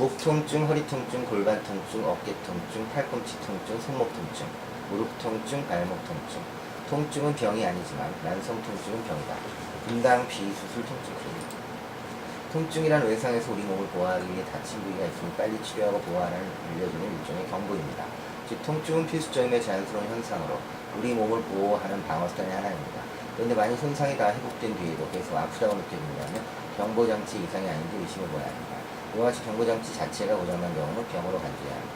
목 통증, 허리 통증, 골반 통증, 어깨 통증, 팔꿈치 통증, 손목 통증, 무릎 통증, 발목 통증. 통증은 병이 아니지만 만성 통증은 병이다. 분당 비수술 통증 클리닉. 통증이란 외상에서 우리 몸을 보호하기 위해 다친 부위가 있으면 빨리 치료하고 보호하라는 알려주는 일종의 경고입니다. 즉 통증은 필수적이며 자연스러운 현상으로 우리 몸을 보호하는 방어수단의 하나입니다. 그런데 만약 손상이 다 회복된 뒤에도 계속 아프다고 느껴진다면 경보장치 이상이 아닌지 의심해봐야 합니다. 이와 같이 경보장치 자체가 고장난 경우는 병으로 간주해야 합니다.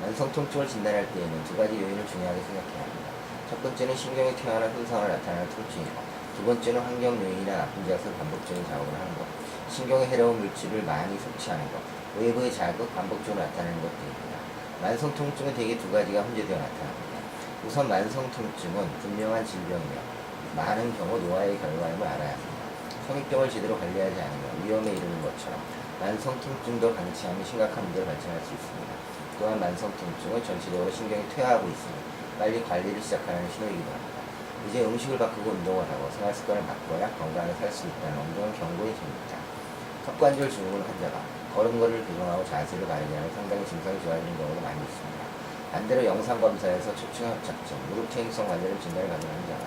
만성 통증을 진단할 때에는 두 가지 요인을 중요하게 생각해야 합니다. 첫 번째는 신경의 퇴화나 손상을 나타내는 통증이고 두 번째는 환경 요인이나 나쁜 자세 반복적인 작업을 하는 것, 신경에 해로운 물질을 많이 섭취하는 것, 외부의 자극 반복적으로 나타내는 것 등입니다. 만성 통증은 대개 두 가지가 혼재되어 나타납니다. 우선 만성 통증은 분명한 질병이며 많은 경우 노화의 결과임을 알아야 합니다. 성인병을 제대로 관리하지 않으면 위험에 이르는 것처럼 만성 통증도 방치하면 심각한 문제를 발생할 수 있습니다. 또한 만성 통증은 전체적으로 신경이 퇴화하고 있으니 빨리 관리를 시작하는 신호이기도 합니다. 이제 음식을 바꾸고 운동을 하고 생활 습관을 바꿔야 건강하게 살 수 있다는 엄중한 경고의 점입니다. 턱관절 증후군 환자가 걸음걸이를 교정하고 자세를 하면 상당히 증상이 좋아지는 경우가 많이 있습니다. 반대로 영상검사에서 척추 협착증, 무릎 퇴행성 관절염 진단을 받은 환자가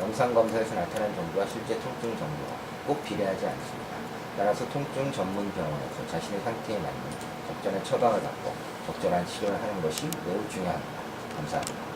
영상검사에서 나타난 정도와 실제 통증 정도가 꼭 비례하지 않습니다. 따라서 통증 전문 병원에서 자신의 상태에 맞는 적절한 처방을 받고 적절한 치료를 하는 것이 매우 중요합니다. 감사합니다.